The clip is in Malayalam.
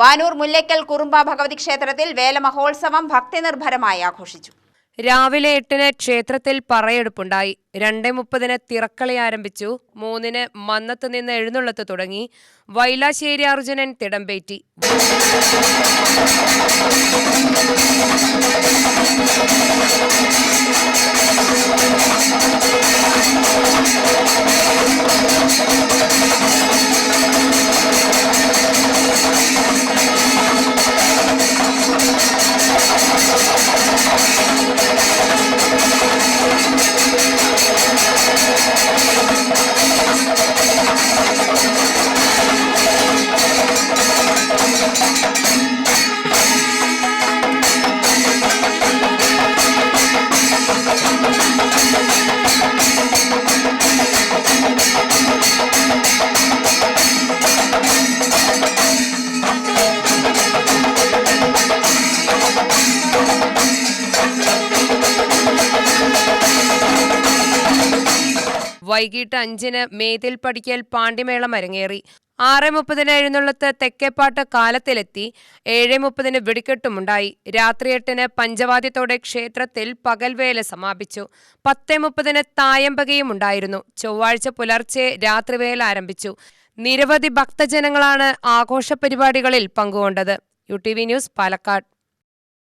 വാനൂർ മുല്ലയ്ക്കൽ കുറുമ്പ ഭഗവതി ക്ഷേത്രത്തിൽ വേലമഹോത്സവം ഭക്തിനിർഭരമായി ആഘോഷിച്ചു. രാവിലെ എട്ടിന് ക്ഷേത്രത്തിൽ പറയെടുപ്പുണ്ടായി. രണ്ടേ മുപ്പതിന് തിറക്കളി ആരംഭിച്ചു. മൂന്നിന് മന്നത്ത് നിന്ന് എഴുന്നള്ളത്ത് തുടങ്ങി. വൈലാശ്ശേരി അർജുനൻ തിടമ്പേറ്റി. വൈകിട്ട് അഞ്ചിന് മേതിൽ പടിക്കൽ പാണ്ടിമേളം അരങ്ങേറി. ആറ് മുപ്പതിന് എഴുന്നള്ളത്ത് തെക്കേപ്പാട്ട് കാലത്തിലെത്തി ഏഴ് മുപ്പതിന് വെടിക്കെട്ടുമുണ്ടായി. രാത്രി എട്ടിന് പഞ്ചവാദ്യത്തോടെ ക്ഷേത്രത്തിൽ പകൽവേല സമാപിച്ചു. പത്ത് മുപ്പതിന് തായമ്പകയും ഉണ്ടായിരുന്നു ചൊവ്വാഴ്ച പുലർച്ചെ രാത്രിവേല ആരംഭിച്ചു. നിരവധി ഭക്തജനങ്ങളാണ് ആഘോഷ പരിപാടികളിൽ പങ്കുകൊണ്ടത്. U T V news Palakkad.